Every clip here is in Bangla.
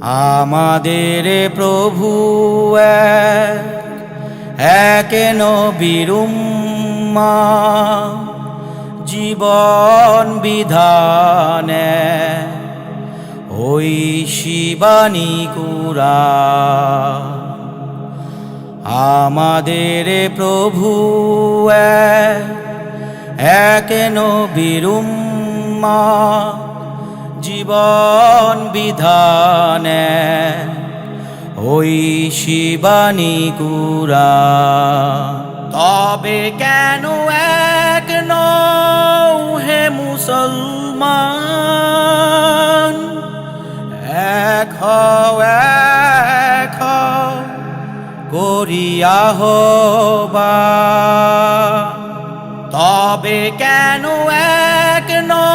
আমাদের প্রভু এক, নবীর জীবন বিধানে ওই শিবানী কুরা আমাদের প্রভু এক, এক নবীর উম্মা, জীবন বিধানে, ওই শিবানী কুরা তবে কেন এক নও হে মুসলমান? এক এক করিয়া হবা। তবে কেন এক হে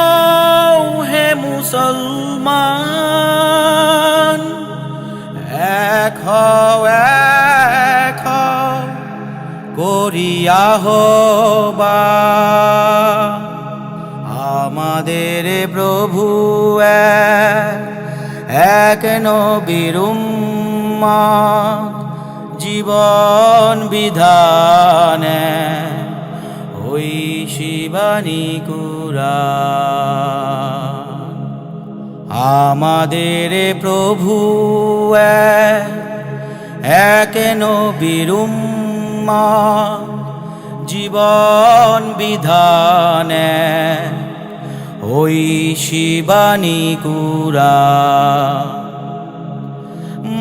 মুসলমান। এক হও এক হও করিয়া হবা। আমাদের প্রভু এক, নবীর জীবন বিধানে। ওই শিবানী কুরা আমাদের প্রভু এক, এক নবীর উম্মত, জীবন বিধানে ওই শিবানী কুরা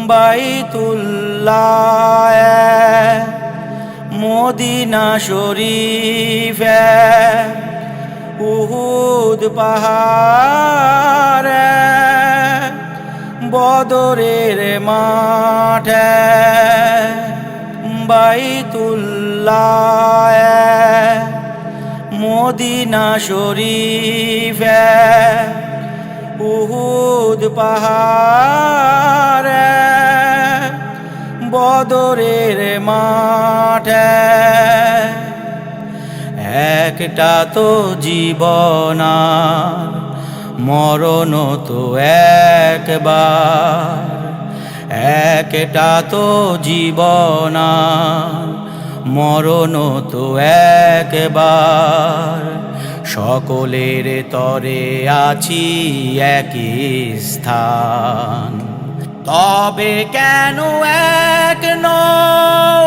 বাইতুল্লাহ মদিনা শরীফ উহুদ পাহাড় বদরের মাঠে বাইতুল্লাহ মদিনা শরীফ উহুদ পাহাড় বদরের মাঠে একটা তো জীবনা মরণ তো একবার। একটা তো জীবনা মরণ তো একবার। সকলের তরে আছি একই স্থান। তবে কেন এক নও